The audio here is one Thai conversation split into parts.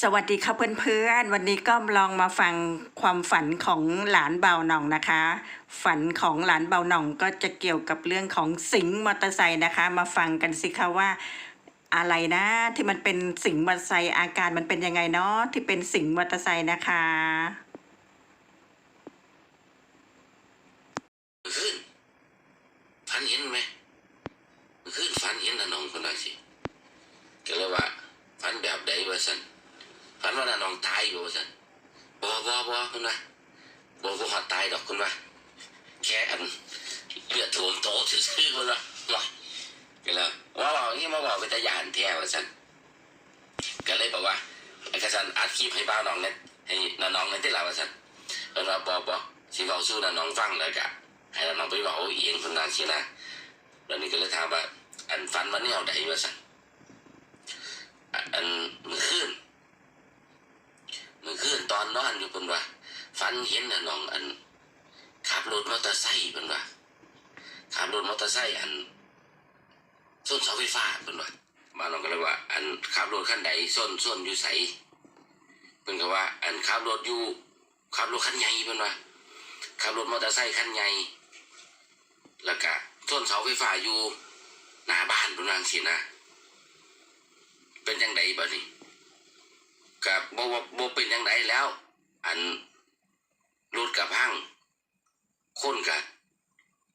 สวัสดีค่ะเพื่อนๆ วันนี้ก็ลองมาฟังความฝันของหลานเบาหน่องนะคะ ฝันของหลานเบาหน่องก็จะเกี่ยวกับเรื่องของสิงมอเตอร์ไซค์นะคะ มาฟังกันสิคะว่าอะไรนะที่มันเป็นสิงมอเตอร์ไซค์อาการมันเป็นยังไงเนาะที่เป็นสิงมอเตอร์ไซค์นะคะมื่อคืนฝันเห็นไหมเมื่อคืนฝันเห็นน้าน้องคนนั้นสิก็เลยว่าฝันแบบใดวะสัน ฝันว่าน้าน้องตายอยู่สันบ่บ่บ่คุณว่าบ่บ่หอดตายดอกคุณว่าแค่อันเลือดท่วมโตซื่อๆคุณว่าว้าก็เลยว่าบอกนี้มาบอกเป็นตาหยานแท้วะสันก็เลยบอกว่าไอ้กระสันอัดคลิปให้บ้าน้องเนี่ยให้น้าน้องเนี่ยได้ลาวะสันเออว่าบ่บ่สิเขาสู้น้าน้องฟังแล้วกะให้เราลองไปบอกเองคนนั้นสินะแล้วนี่ก็เลยถามว่าอันฟันวันนี้เอาไหนมาสันอันมือคืนมือคืนต อยู่เป็นว่าฟันเห็นน่ะน้องอันขับรถมอเตอร์ไซค์เป็นว่าขับรถมอเตอร์ไซค์อันส้นเสาไฟฟ้าเป็นว่ามาลองก็เลยว่า อันขับรถขั้นใดส้นส้นอยู่ใสเป็นก็ว่า อันขับรถอยู่ขับรถคันใหญ่เป็นว่าขับรถมอเตอร์ไซค์คันใหญ่แล้วก็ต้นเสาไฟฟ้าอยู่หน้าบ้านเป็นว่าสินะเป็นยังไงบ้านี้กับบ่บ่เป็นยังไงแล้ว อันรถกับพังคนกับ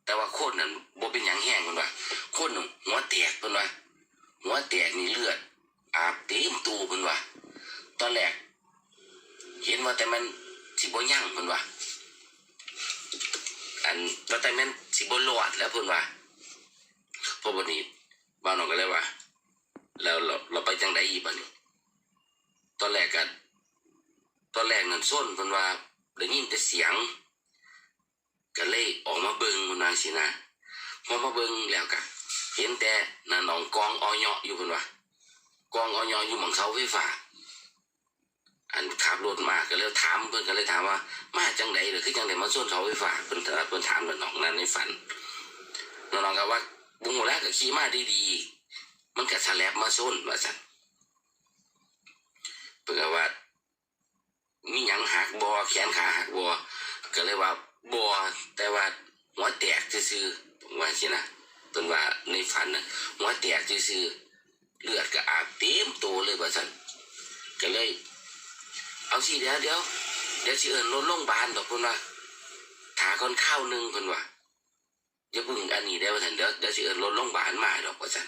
แต่ว่าคนนั้นบ่เป็นหยังแห้งคนว่าคนนั้นหัวแตกเป็นว่าหัวแตกนี่เลือด อาบเต็มตูเป็นว่าตอนแรกเห็นว่าแต่มันสิบ่ยั่งเป็นว่าอันแล้วแต่ม่นสิบรอดแล้วเพิ่นว่าพราะวันนี้บ้านน้องก็เลยว่า แล้วเราเราไปจังไดอีกบัดนี้ตอนแรกกัน แรกนั่นส้นเพิ่นว่าได้ยินแต่เสียงก็เลยออกมาเบิ่งมันว่าสินะพอมาเบิ่งแล้วก็เห็นแต่น่ะน้องกองออยอยู่เพิ่นว่ากองออยอยู่หม่องเสาไฟฟ้าอันขับรถมาก็เลยถามเพิ่นก็เลยถามว่ามาจังไดหรือคือจังไดมาส่วนเสาไฟฟ้าเพิ่นเพิ่นถามน้องนั้นในฝันน้องก็ว่าบุ้งหัวแรกก็ขี่มาดีๆมันก็สแลบมาส้นว่าซั่นเพิ่นก็ว่า มีหยังหักบ่แขนขาหักบ่ก็เลยว่าบ่แต่ว่าหัวแตกซื่อๆว่าสินะเพิ่นว่าในฝันนะหัวแตกซื่อๆเลือดก็อาบเต็มตัวเลยว่าซั่นก็เลย เอาสิเดี๋ยวเดี๋ยวเดี๋ยวสิเอิญรถโรงพยาบาลดอกเพิ่นว่าถาก่อนข้าวหนึงเพิ่นว่าอย่าเพึ่งอันนี้ได้ว่าซั่นเดี๋ยวเดี๋ยวสิเอิญรถโรงพยาบาลมาดอกว่าซั่น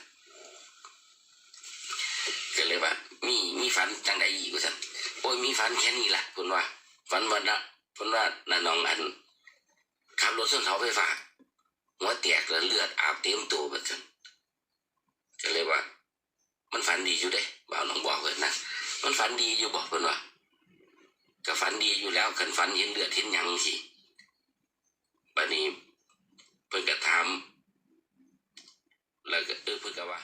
ก็เลยว่ามีมีฝันจังใดอีกว่าซั่น โอ้ยมีฝันแค่นี้ล่ะเพิ่นว่าฝันว่านะเพิ่นว่าน่ะน้องอันขับรถส้นเสาไฟฟ้าหัวแตกแล้วเลือดอาบเต็มตัวว่าซั่นก็เลยว่า มันฝันดีอยู่เด้บ่าวน้องบอกเพิ่นะมันฝันดีอยู่บอกเพิ่นว่าก็ฝันดีอยู่แล้วคันฝันเห็นเลือดเห็นยังสิบัดนี้เพิ่นก็ถามแล้วก็เออเพิ่นก็ว่า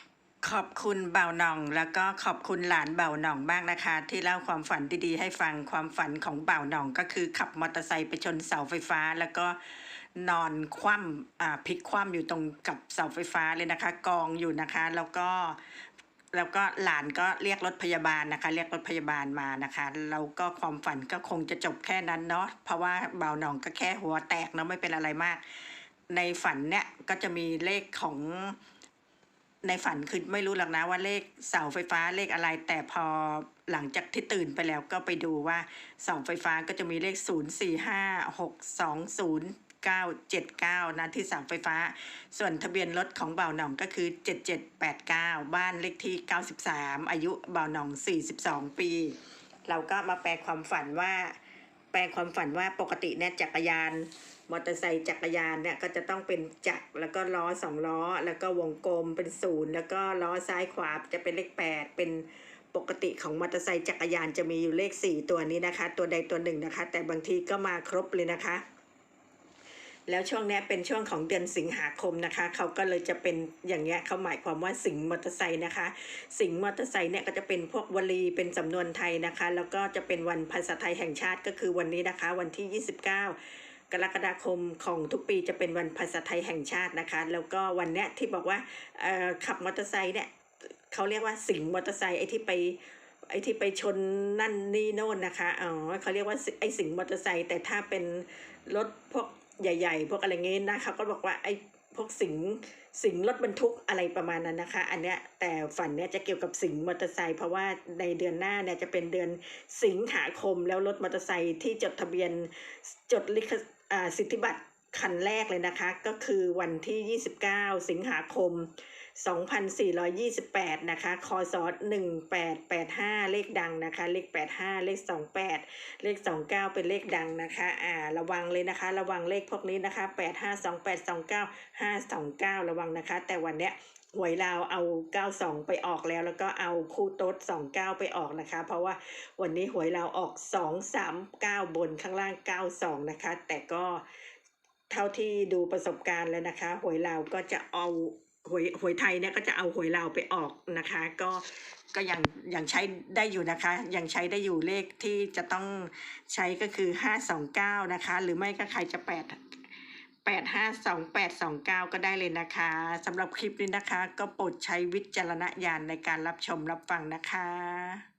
ข อบคุณเบาหน่อง แล้วก็ขอบคุณหลานเบาหน่องมากนะคะ ที่เล่าความฝันดีๆให้ฟังความฝันของเบาหน่องก็คือขับมอเตอร์ไซค์ไปชนเสาไฟฟ้า แล้วก็นอนคว่ำอ่าพลิกคว่ำอยู่ตรงกับเสาไฟฟ้าเลยนะคะ กองอยู่นะคะ แล้วก็แล้วก็หลานก็เรียกรถพยาบาลนะคะ เรียกรถพยาบาลมานะคะแล้วก็ความฝันก็คงจะจบแค่นั้นเนาะเพราะว่าเบาหน่องก็แค่หัวแตกเนาะไม่เป็นอะไรมาก ในฝันเนี่ยก็จะมีเลขของ ในฝันคือไม่รู้หรอกนะว่าเลขเสาไฟฟ้าเลขอะไร แต่พอหลังจากที่ตื่นไปแล้วก็ไปดูว่าเสาไฟฟ้าก็จะมีเลข 0 4 5 6 2 0 9 7 9นะที่เสาไฟฟ้า ส่วนทะเบียนรถของเบาหน่องก็คือ 7789 บ้านเลขที่ 93 อายุเบาหน่อง 42 ปี เราก็มาแปลความฝันว่า แปลความฝันว่าปกติเนี่ยจักรยาน มอเตอร์ไซค์จักรยานเนี่ยก็จะต้องเป็นจักรแล้วก็ล้อสองล้อ แล้วก็วงกลมเป็นศูนย์แล้วก็ล้อซ้ายขวาจะเป็นเลขแปดเป็นปกติของมอเตอร์ไซค์จักรยานจะมีอยู่เลขสี่ตัวนี้นะคะ ตัวใดตัวหนึ่งนะคะ แต่บางทีก็มาครบเลยนะคะ แล้วช่วงนี้เป็นช่วงของเดือนสิงหาคมนะคะ เขาก็เลยจะเป็นอย่างเงี้ยเขาหมายความว่าสิงมอเตอร์ไซค์นะคะ สิงมอเตอร์ไซค์เนี่ยก็จะเป็นพวกวลีเป็นสำนวนไทยนะคะ แล้วก็จะเป็นวันภาษาไทยแห่งชาติก็คือวันนี้นะคะ วันที่ 29 กรกฎาคมของทุกปีจะเป็นวันภาษาไทยแห่งชาตินะคะ แล้วก็วันเนี้ยที่บอกว่าขับมอเตอร์ไซค์เนี่ยเขาเรียกว่าสิงมอเตอร์ไซค์ไอ้ที่ไปไอ้ที่ไปชนนั่นนี่โน่นนะคะอ๋อเขาเรียกว่าไอ้สิงมอเตอร์ไซค์แต่ถ้าเป็นรถพวกใหญ่ ๆ พวกอะไรเงี้ยนะเขาก็บอกว่าไอ้พวกสิงสิงรถบรรทุกอะไรประมาณนั้นนะคะ อันเนี้ยแต่ฝันเนี้ยจะเกี่ยวกับสิงมอเตอร์ไซค์เพราะว่าในเดือนหน้าเนี่ยจะเป็นเดือนสิงหาคมแล้วรถมอเตอร์ไซค์ที่จดทะเบียนจดลิข สิทธิบัตรคันแรกเลยนะคะ ก็คือวันที่ 29 สิงหาคม 2428 นะคะ คศ 1885 เลขดังนะคะ เลข 85 เลข 28 เลข 29 เป็นเลขดังนะคะ อ่า ระวังเลยนะคะ ระวังเลขพวกนี้นะคะ 852829 529 ระวังนะคะ แต่วันเนี้ย หวยลาวเอา 92 ไปออกแล้ว แล้วก็เอาคู่โต๊ด29 ไปออกนะคะ เพราะว่าวันนี้หวยลาวออก 239 บนข้างล่าง 92 นะคะ แต่ก็เท่าที่ดูประสบการณ์แล้วนะคะ หวยลาวก็จะเอาหวยหวยไทยเนี่ยก็จะเอาหวยลาวไปออกนะคะ ก็ก็ยังยังใช้ได้อยู่นะคะ ยังใช้ได้อยู่เลขที่จะต้องใช้ก็คือ 529 นะคะ หรือไม่ก็ใครจะแแปดห้าสองแปดสองเก้าก็ได้เลยนะคะสำหรับคลิปนี้นะคะ ก็โปรดใช้วิจารณญาณในการรับชมรับฟังนะคะ